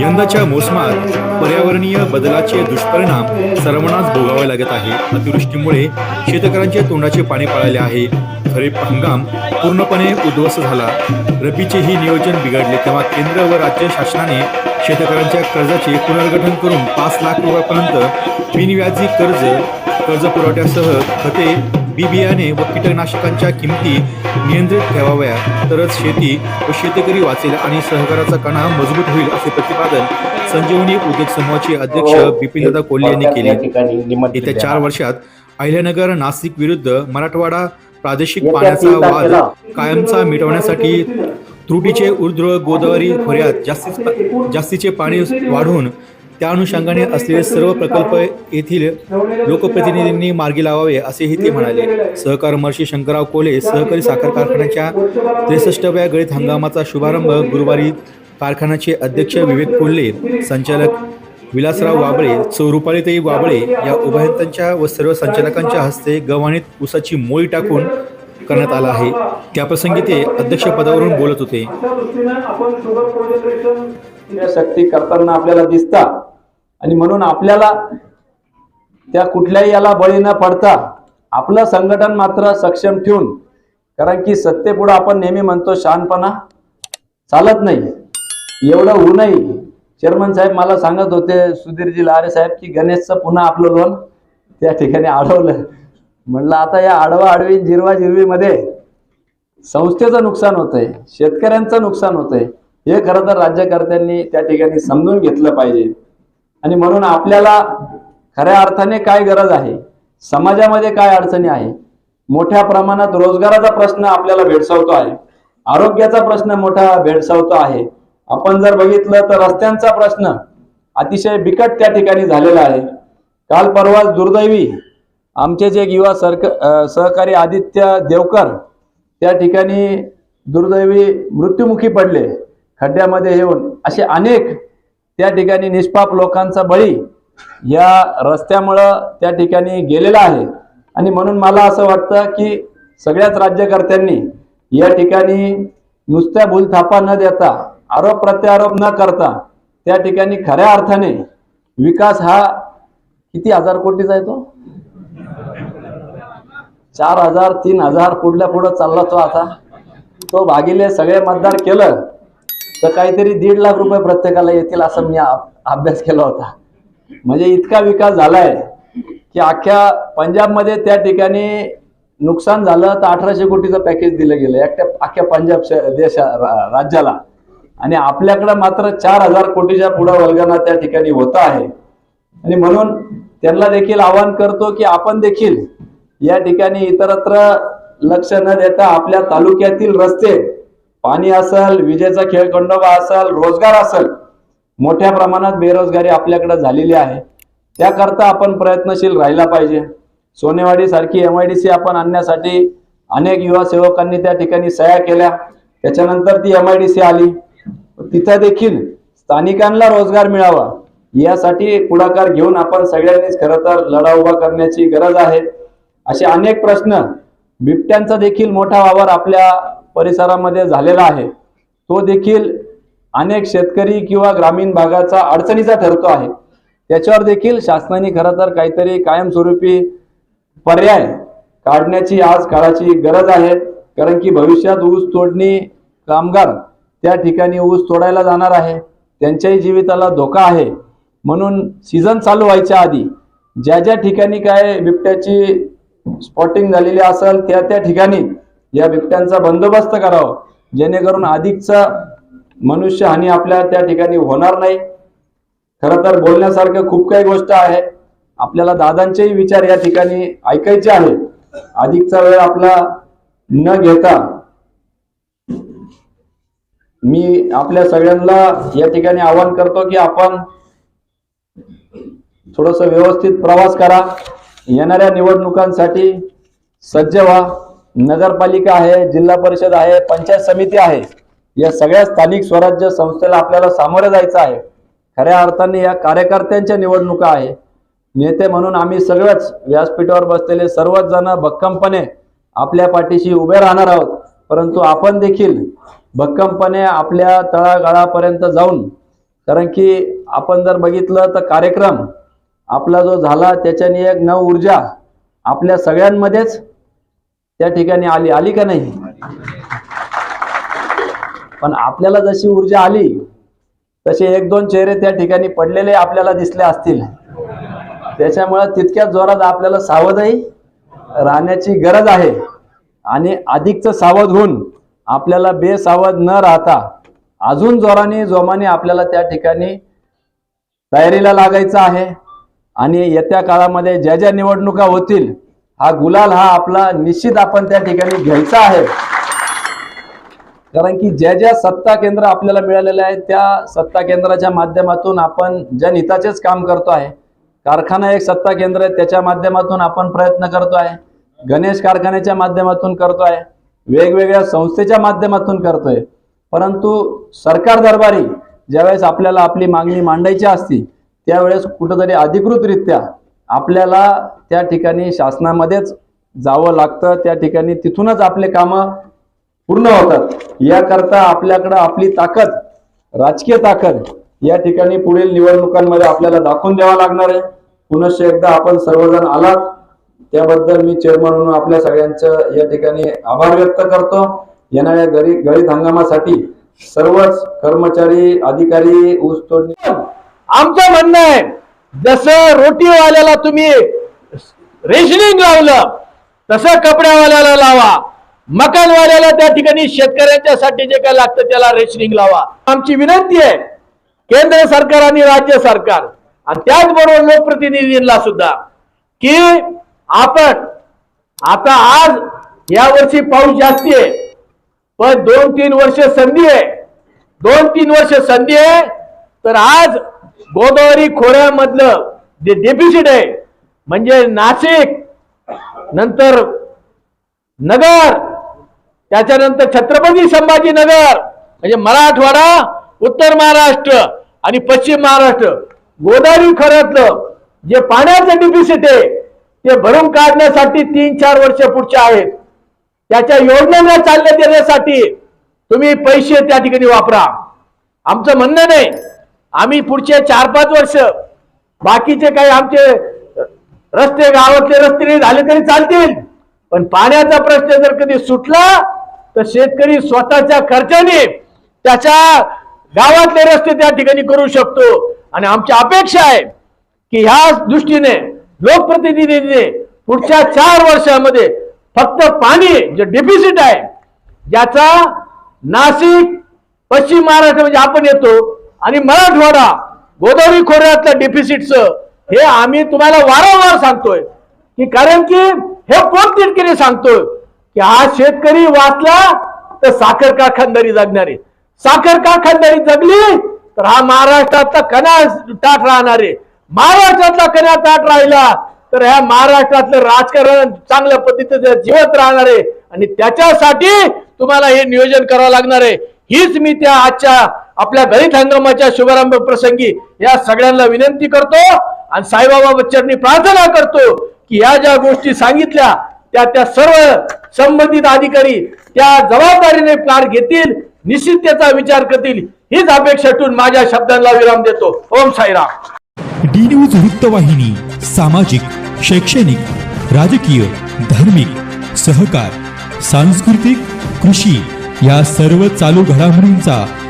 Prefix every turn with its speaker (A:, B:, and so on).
A: यंदाच्या मोसमात पर्यावरणीय बदलाचे दुष्परिणाम सर्वांनाच भोगावे लागत आहे. अतिवृष्टीमुळे शेतकऱ्यांचे तोंडाचे पाणी पळाले आहे. खरीप हंगाम पूर्णपणे उद्ध्वस्त झाला. रबीचेही नियोजन बिघडले तेव्हा केंद्र व राज्य शासनाने शेतकऱ्यांच्या कर्जाचे पुनर्गठन करून पाच लाख रुपयापर्यंत बिनव्याजी कर्ज कर्ज पुरवठ्यासह खते बी बियाणे व कीटकनाशकांच्या किमती नियंत्रित ठेवाव्या तरच शेती व शेतकरी वाचेल आणि सहकाराचा कणा मजबूत होईल असे प्रतिपादन संजीवनी उद्योग समूहाचे अध्यक्ष बिपिनदादा कोल्हे यांनी केले. येत्या चार वर्षात अहिल्यानगर नाशिक विरुद्ध मराठवाडा प्रादेशिक पाण्याचा वाद कायमचा मिटवण्यासाठी त्रुटीचे ऊर्ध्व गोदावरी खोऱ्यात जास्तीत जास्तीचे पाणी वाढवून त्या अनुषंगाने असलेले सर्व प्रकल्प येथील लोकप्रतिनिधींनी मार्गी लावावे असेही ते म्हणाले. सहकार महर्षी शंकरराव कोले सहकारी साखर कारखान्याच्या त्रेसष्टव्या गळीत हंगामाचा शुभारंभ गुरुवारी कारखान्याचे अध्यक्ष विवेक कोल्हे संचालक विलासराव वाबळे स्वरूपालीताई वाबळे या उभयंतांच्या व सर्व संचालकांच्या हस्ते गव्हाणीत ऊसाची मोळी टाकून करण्यात आला आहे. त्याप्रसंगी ते अध्यक्षपदावरून बोलत होते.
B: शक्ती करताना आपल्याला दिसतात आणि म्हणून आपल्याला त्या कुठल्याही याला बळी न पडता आपलं संघटन मात्र सक्षम ठेवून कारण की सत्तेपुढं आपण नेहमी म्हणतो शहाणपणा चालत नाही. एवढं होऊनही चेअरमन साहेब मला सांगत होते सुधीरजी लारे साहेब की गणेशचं पुन्हा आपलं लोन त्या ठिकाणी अडवलं. म्हणलं आता या आडवा आडवी जिरवा जिरवीमध्ये संस्थेचं नुकसान होतंय शेतकऱ्यांचं नुकसान होतंय. हे खरं तर राज्यकर्त्यांनी त्या ठिकाणी समजून घेतलं पाहिजे. आणि म्हणून आपल्याला खऱ्या अर्थाने काय गरज आहे? समाजामध्ये काय अडचणी आहे? मोठ्या प्रमाणात रोजगाराचा प्रश्न आपल्याला भेडसावतो आहे. आरोग्याचा प्रश्न मोठा भेडसावतो आहे. आपण जर बघितलं तर रस्त्यांचा प्रश्न अतिशय बिकट त्या ठिकाणी झालेला आहे. काल परवाच दुर्दैवी आमचे जे युवा सरक सहकारी आदित्य देवकर त्या ठिकाणी दुर्दैवी मृत्युमुखी पडले. खड्ड्यामध्ये येऊन असे अनेक त्या ठिकाणी निष्पाप लोकांचा बळी या रस्त्यामुळं त्या ठिकाणी गेलेला आहे. आणि म्हणून मला असं वाटतं की सगळ्याच राज्यकर्त्यांनी या ठिकाणी नुसत्या भूलथापा न देता आरोप प्रत्यारोप न करता त्या ठिकाणी खऱ्या अर्थाने विकास हा किती हजार कोटीचा आहे तो चार हजार तीन हजार पुढल्या पुढं चालला तो आता? तो भागिले सगळे मतदार केलं तर काहीतरी दीड लाख रुपये प्रत्येकाला येतील असं मी अभ्यास केला होता. म्हणजे इतका विकास झालाय की अख्ख्या पंजाबमध्ये त्या ठिकाणी नुकसान झालं तर अठराशे कोटीचं पॅकेज दिलं गेलं. एकट्या अख्ख्या पंजाब देशा राज्याला. आणि आपल्याकडं मात्र चार हजार कोटीच्या पुढं वल्गना त्या ठिकाणी होत आहे. आणि म्हणून त्यांना देखील आवाहन करतो की आपण देखील या ठिकाणी इतरत्र लक्ष न देता आपल्या तालुक्यातील रस्ते पाणी असेल विजेचा खेळखंडोबा असेल रोजगार असेल मोठ्या प्रमाणात बेरोजगारी आपल्याकडे झालेली आहे. त्याकरता आपण प्रयत्नशील राहिला पाहिजे. सोनेवाडी सारखी एम आय डी सी आपण आणण्यासाठी अनेक युवा सेवकांनी त्या ठिकाणी सह्या केल्या. त्याच्यानंतर ती एम आय डी सी आली. तिथं देखील स्थानिकांना रोजगार मिळावा यासाठी पुढाकार घेऊन आपण सगळ्यांनीच खरं तर लढा उभा करण्याची गरज आहे. असे अनेक प्रश्न बिबट्यांचा देखील मोठा वावर आपल्या परिसरामध्ये झालेला आहे. तो देखील अनेक शेतकरी किंवा ग्रामीण भागाचा अडचणीचा ठरतो आहे. त्याच्यावर देखील शासनाने खरं तर काहीतरी कायमस्वरूपी पर्याय काढण्याची आज काळाची गरज आहे. कारण की भविष्यात ऊस तोडणी कामगार त्या ठिकाणी ऊस तोडायला जाणार आहे. त्यांच्याही जीविताला धोका आहे. म्हणून सीझन चालू व्हायच्या आधी ज्या ज्या ठिकाणी काय बिबट्याची स्पॉटिंग झालेली असेल त्या त्या ठिकाणी या बिबट्यांचा बंदोबस्त करावा. जेणेकरून अधिकचा मनुष्य हानी आपल्या त्या ठिकाणी होणार नाही. खरं तर बोलण्यासारखं खूप काही गोष्ट आहे. आपल्याला दादांचेही विचार या ठिकाणी ऐकायचे आहेत. अधिकचा वेळ आपला न घेता मी आपल्या सगळ्यांना या ठिकाणी आवाहन करतो की आपण थोडस व्यवस्थित प्रवास करा. येणाऱ्या निवडणुकांसाठी सज्ज व्हा. नगरपालिका आहे जिल्हा परिषद आहे पंचायत समिती आहे. या सगळ्या स्थानिक स्वराज्य संस्थेला आपल्याला सामोरे जायचं आहे. खऱ्या अर्थाने या कार्यकर्त्यांच्या निवडणुका आहे. नेते म्हणून आम्ही सगळंच व्यासपीठावर बसलेले सर्वच जण भक्कमपणे आपल्या पाठीशी उभे राहणार आहोत. परंतु आपण देखील भक्कमपणे आपल्या तळागाळापर्यंत जाऊन कारण की आपण जर बघितलं तर कार्यक्रम आपला जो झाला त्याच्याने एक नव ऊर्जा आपल्या सगळ्यांमध्येच त्या ठिकाणी आली आली का नाही? पण आपल्याला जशी ऊर्जा आली तसे एक दोन चेहरे त्या ठिकाणी पडलेले आपल्याला दिसले असतील. त्याच्यामुळे तितक्याच जोरात आपल्याला सावधही राहण्याची गरज आहे. आणि अधिकच सावध होऊन आपल्याला बेसावध न राहता अजून जोराने जोमाने आपल्याला त्या ठिकाणी तयारीला लागायचं आहे. आणि येत्या काळामध्ये ज्या ज्या निवडणुका होतील हा गुलाल हा आपला निश्चित आपण त्या ठिकाणी घ्यायचा आहे. कारण की ज्या ज्या सत्ता केंद्र आपल्याला मिळालेल्या आहेत त्या सत्ता केंद्राच्या माध्यमातून आपण जनहिताचेच काम करतो आहे. कारखाना एक सत्ता केंद्र आहे त्याच्या माध्यमातून आपण प्रयत्न करतो आहे. गणेश कारखान्याच्या माध्यमातून करतो आहे. वेगवेगळ्या संस्थेच्या माध्यमातून करतोय. परंतु सरकार दरबारी ज्यावेळेस आपल्याला आपली मागणी मांडायची असती त्यावेळेस कुठंतरी अधिकृतरित्या आपल्याला त्या ठिकाणी शासनामध्येच जावं लागतं त्या ठिकाणी तिथूनच आपले कामं पूर्ण होतात. याकरता आपल्याकडं आपली ताकद राजकीय ताकद या ठिकाणी पुढील निवडणुकांमध्ये आपल्याला दाखवून द्यावा लागणार आहे. पुनश्च एकदा आपण सर्वजण आलात. त्याबद्दल मी चेअरमन म्हणून आपल्या सगळ्यांचं या ठिकाणी आभार व्यक्त करतो. येणाऱ्या गरी गळीत हंगामासाठी सर्वच कर्मचारी अधिकारी ऊस तोडणी
C: आमचं म्हणणं आहे जसं रोटीवाल्याला तुम्ही रेशनिंग लावलं तसं कपड्यावाल्याला लावा. मकानवाल्याला त्या ठिकाणी शेतकऱ्यांच्यासाठी जे काय लागतं त्याला रेशनिंग लावा. आमची विनंती आहे केंद्र सरकार आणि राज्य सरकार आणि त्याचबरोबर लोकप्रतिनिधींना सुद्धा की आपण आता आज या वर्षी पाऊस जास्ती आहे पण दोन तीन वर्ष संधी आहे. दोन तीन वर्ष संधी आहे तर आज गोदावरी खोऱ्यामधलं जे डेफिसिट आहे म्हणजे नाशिक नंतर नगर त्याच्यानंतर छत्रपती संभाजीनगर म्हणजे मराठवाडा उत्तर महाराष्ट्र आणि पश्चिम महाराष्ट्र. गोदावरी खोऱ्यातलं जे पाण्याचं डिफिसिट आहे ते भरून काढण्यासाठी तीन चार वर्ष पुढचे आहेत. त्याच्या योजनांना चालना देण्यासाठी तुम्ही पैसे त्या ठिकाणी वापरा. आमचं म्हणणं नाही आम्ही पुढचे चार पाच वर्ष बाकीचे काही आमचे रस्ते गावातले रस्ते नाही झाले तरी चालतील. पण पाण्याचा प्रश्न जर कधी सुटला तर शेतकरी स्वतःच्या खर्चाने त्याच्या गावातले रस्ते त्या ठिकाणी करू शकतो. आणि आमची अपेक्षा आहे की ह्या दृष्टीने लोकप्रतिनिधींनी पुढच्या चार वर्षामध्ये फक्त पाणी जे डेफिसिट आहे ज्याचा नाशिक पश्चिम महाराष्ट्र म्हणजे आपण येतो आणि मराठवाडा गोदावरी खोऱ्यातलं डेफिसिटचं हे आम्ही तुम्हाला वारंवार सांगतोय. की कारण की हे पोटतिडकीने सांगतोय की हा शेतकरी वाचला तर साखर कारखानदारी जगणार आहे. साखर कारखानदारी जगली तर हा महाराष्ट्रातला कणा ताट राहणार आहे. महाराष्ट्रातला कणा ताट राहिला तर ह्या महाराष्ट्रातलं राजकारण चांगल्या पद्धतीचं जिवंत राहणार आहे. आणि त्याच्यासाठी तुम्हाला हे नियोजन करावं लागणार आहे. हीच मी त्या आजच्या आपल्या दलित हंगामाच्या शुभारंभ प्रसंगी या सगळ्यांना विनंती करतो आणि साईबाबा बच्चननी प्रार्थना करतो की या ज्या गोष्टी सांगितल्या त्या त्या सर्व संबंधित अधिकारी त्या जबाबदारीने पार घेतील निश्चित त्याचा विचार करतील हीच अपेक्षा ठेवून माझ्या शब्दांना विराम देतो. ओम साईराम.
D: डी न्यूज वृत्तवाहिनी सामाजिक शैक्षणिक राजकीय धार्मिक सहकार सांस्कृतिक कृषी या सर्व चालू घडामोडींचा